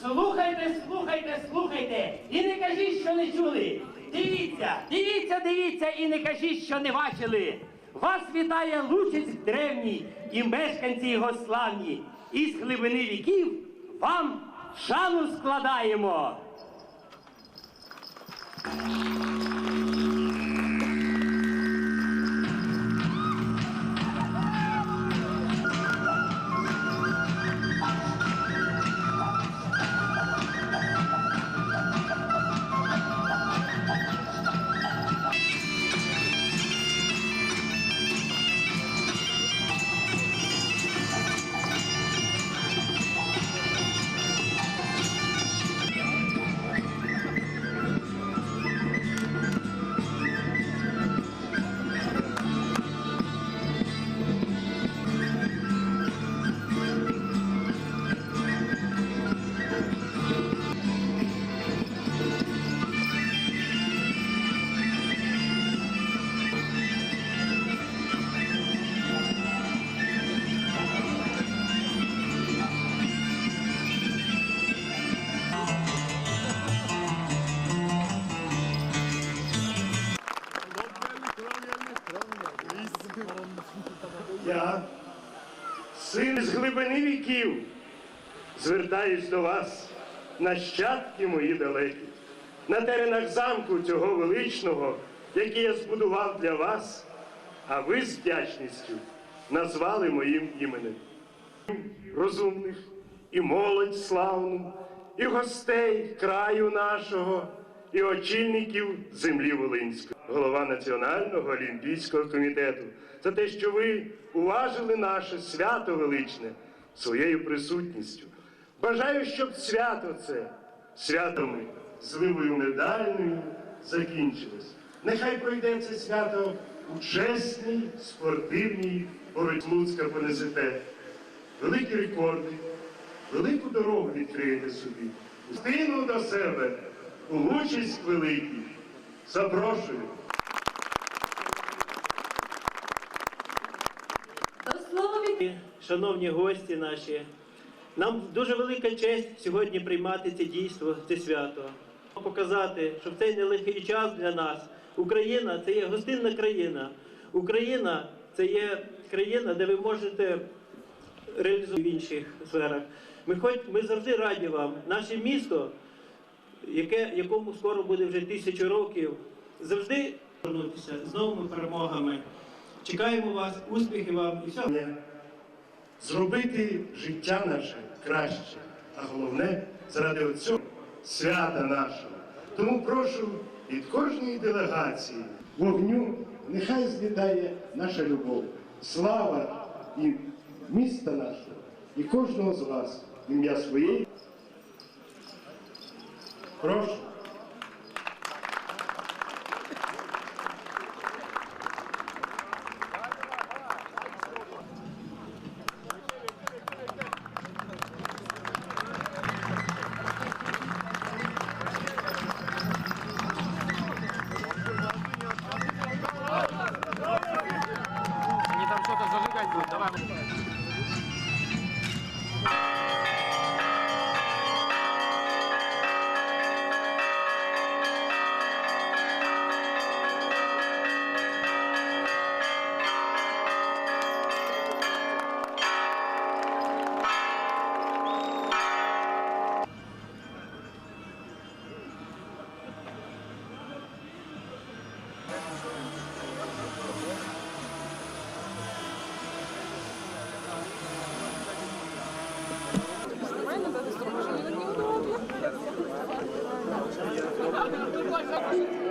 Слухайте, слухайте, слухайте, і не кажіть, що не чули. Дивіться, дивіться, дивіться, і не кажіть, що не бачили. Вас вітає Лучець древній і мешканці його славні. Із глибини віків вам шану складаємо. Син з глибини віків, звертаюсь до вас, нащадки мої далекі, на теренах замку цього величного, який я збудував для вас, а ви з вдячністю назвали моїм іменем. Розумних і молодь славну, і гостей краю нашого, і очільників землі Волинської, голова Національного олімпійського комітету, за те, що ви уважили наше свято величне своєю присутністю. Бажаю, щоб свято це святами зливою медальною закінчилось. Нехай пройде це свято у чесній спортивній боротьбі Луцька понесете. Великі рекорди, велику дорогу відкриєте собі. Стину до себе участь великій. Запрошую. До слова від... Шановні гості наші, нам дуже велика честь сьогодні приймати це дійство, це свято. Показати, що в цей нелегкий час для нас Україна це є гостинна країна. Україна це є країна, де ви можете реалізувати в інших сферах. Ми, хоч, ми завжди раді вам. Наше місто, яке, якому скоро буде вже тисячу років, завжди повернутися з новими перемогами. Чекаємо вас, успіхів вам і всього. зробити життя наше краще, а головне заради цього свята нашого. Тому прошу від кожної делегації вогню, нехай злітає наша любов, слава і міста нашого, і кожного з вас ім'я своєї. Прошу. Прошу.